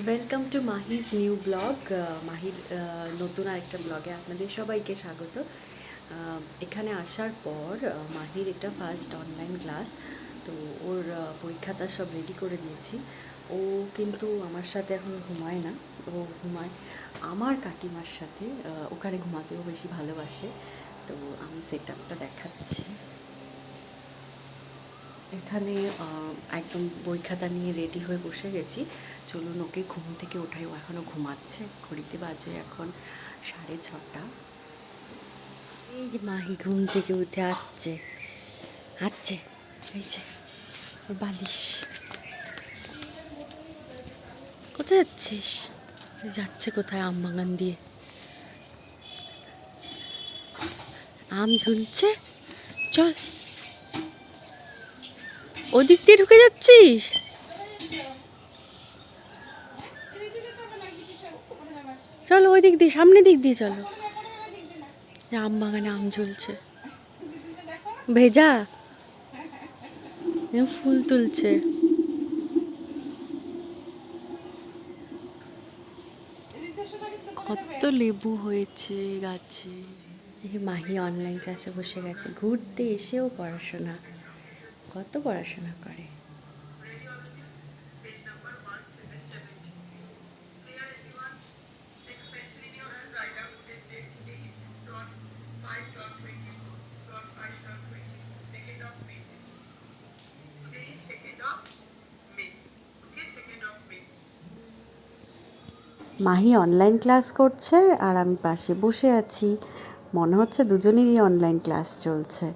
Welcome to Mahi's new vlog মাহির নতুন আরেকটা ব্লগে আপনাদের সবাইকে স্বাগত। আহ, এখানে আসার পর আহ, মাহির এটা ফার্স্ট অনলাইন ক্লাস তো ওর আহ, পরীক্ষাটা সব রেডি করে দিয়েছি। ও কিন্তু আমার সাথে এখন ঘুমায় না। ও ঘুমায় আমার কাকিমার সাথে। ওখানে ঘুমাতেও বেশি ভালোবাসে। তো আমি সেট আপটা দেখাচ্ছি। এখানে একদম বই খাতা নিয়ে রেডি হয়ে বসে গেছি। চলুন ওকে ঘুম থেকে ওঠাই ও এখনও ঘুমাচ্ছে। ঘড়িতে বাজে এখন সাড়ে ছটা। এই যে মাহি ঘুম থেকে উঠে আসছে আসছে এই যে বালিশ। কোথায় যাচ্ছিস? যাচ্ছে কোথায় আম বাগান দিয়ে? আম ঝুলছে? চল। ওদিক দিয়ে ঢুকে যাচ্ছিস? চলো ওই দিক দিয়ে সামনে দিক দিয়ে চলো। আম বাগানে আম ঝুলছে। ভেজা? ফুল তুলছে। কত লেবু হয়েছে গাছে। মাহি অনলাইন ক্লাসে বসে গেছে। ঘুরতে এসেও পড়াশোনা। কত পড়াশোনা করে? মাহি অনলাইন ক্লাস করছে আর আমি পাশে বসে আছি। মনে হচ্ছে দুজনেরই অনলাইন ক্লাস চলছে।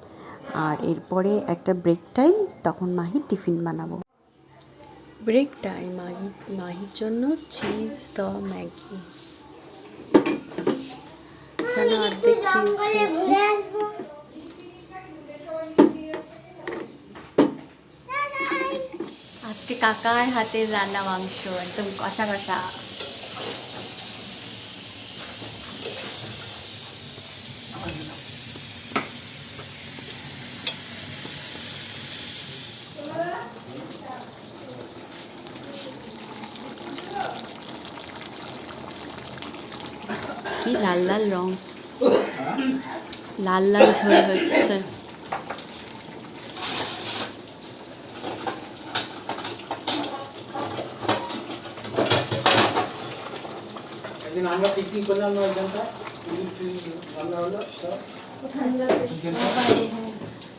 আর এরপরে একটা ব্রেক টাইম তখন মাহি টিফিন বানাবো। ব্রেক টাইম মাহি, মাহির জন্য চিজ দ ম্যাগি অর্ধেক চিজ আজকে কাকার হাতের রান্না মাংস, একদম কষা কষা। কি লাল লাল রং? লাল লাল ঝোল হচ্ছে। একদিন আমরা পিকনিক করলাম না ওইখানটা রান্না হলো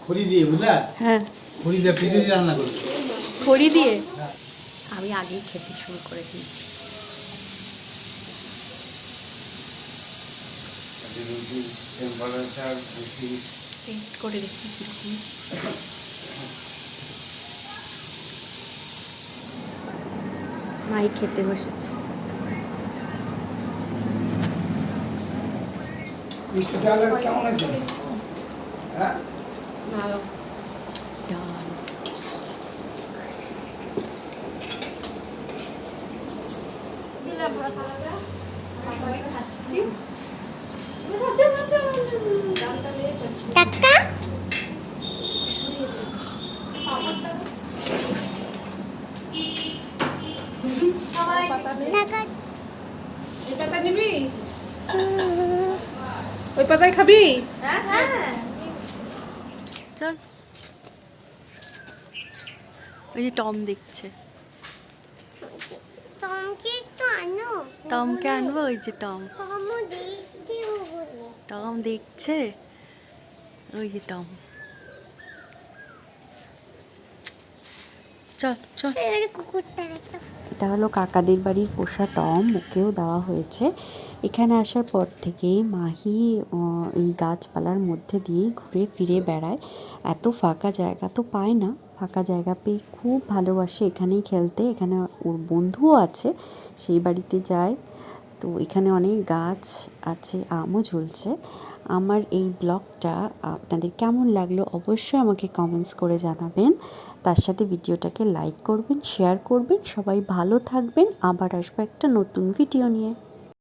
খড়ি দিয়ে বুঝলা? হ্যাঁ। খড়ি দিয়ে রান্না খড়ি দিয়ে? আমি আগেই খেতে শুরু করে দিয়েছি। রুটি টেম্পারেচার রুটি টেস্ট করে দেখি কীরকম মাই খেতে বসেছে। কেমন আছে হ্যাঁ? ডাল। এই পাতা নিবি? ওই পাতায় খাবি? চল। ওই যে টম দেখছে। টমকে একটু আনো। টমকে আনব ওই যে টম। টম দেখছে? ওই যে টম। চল চল। এটা হলো কাকাদের বাড়ির পোষা টম ওকেও দেওয়া হয়েছে। এখানে আসার পর থেকেই মাহি এই গাছপালার মধ্যে দিয়েই ঘুরে ফিরে বেড়ায়। এত ফাঁকা জায়গা তো পায় না। ফাঁকা জায়গা পেয়ে খুব ভালোবাসে এখানেই খেলতে। এখানে ওর বন্ধুও আছে সেই বাড়িতে যায়। তো এখানে অনেক গাছ আছে আমও ঝুলছে। আমার এই ব্লগটা আপনাদের কেমন লাগল অবশ্যই আমাকে কমেন্টস করে জানাবেন। তার সাথে ভিডিওটাকে লাইক করবেন শেয়ার করবেন, সবাই ভালো থাকবেন। আবার আসব একটা নতুন ভিডিও নিয়ে।